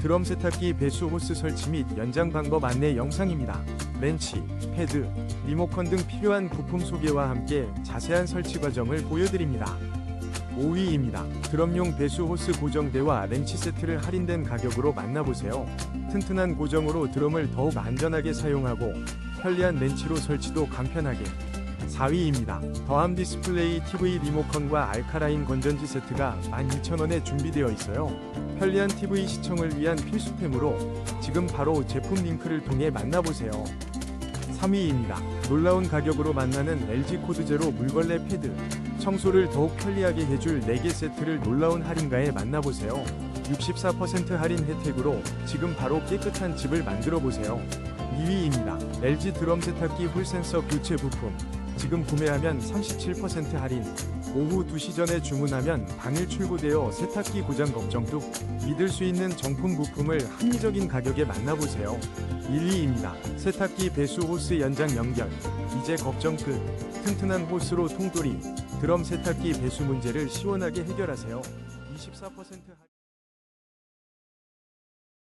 드럼 세탁기 배수 호스 설치 및 연장 방법 안내 영상입니다. 렌치, 패드, 리모컨 등 필요한 부품 소개와 함께 자세한 설치 과정을 보여드립니다. 5위입니다. 드럼용 배수 호스 고정대와 렌치 세트를 할인된 가격으로 만나보세요. 튼튼한 고정으로 드럼을 더욱 안전하게 사용하고 편리한 렌치로 설치도 간편하게 4위입니다. 더함 디스플레이 TV 리모컨과 알카라인 건전지 세트가 12,000원에 준비되어 있어요. 편리한 TV 시청을 위한 필수템으로 지금 바로 제품 링크를 통해 만나보세요. 3위입니다. 놀라운 가격으로 만나는 LG 코드 제로 물걸레 패드. 청소를 더욱 편리하게 해줄 4개 세트를 놀라운 할인가에 만나보세요. 64% 할인 혜택으로 지금 바로 깨끗한 집을 만들어 보세요. 2위입니다. LG 드럼 세탁기 홀 센서 교체 부품. 지금 구매하면 37% 할인. 오후 2시 전에 주문하면 당일 출고되어 세탁기 고장 걱정도 믿을 수 있는 정품 부품을 합리적인 가격에 만나보세요. 1위입니다. 세탁기 배수 호스 연장 연결. 이제 걱정 끝. 튼튼한 호스로 통돌이. 드럼 세탁기 배수 문제를 시원하게 해결하세요. 24% 할인.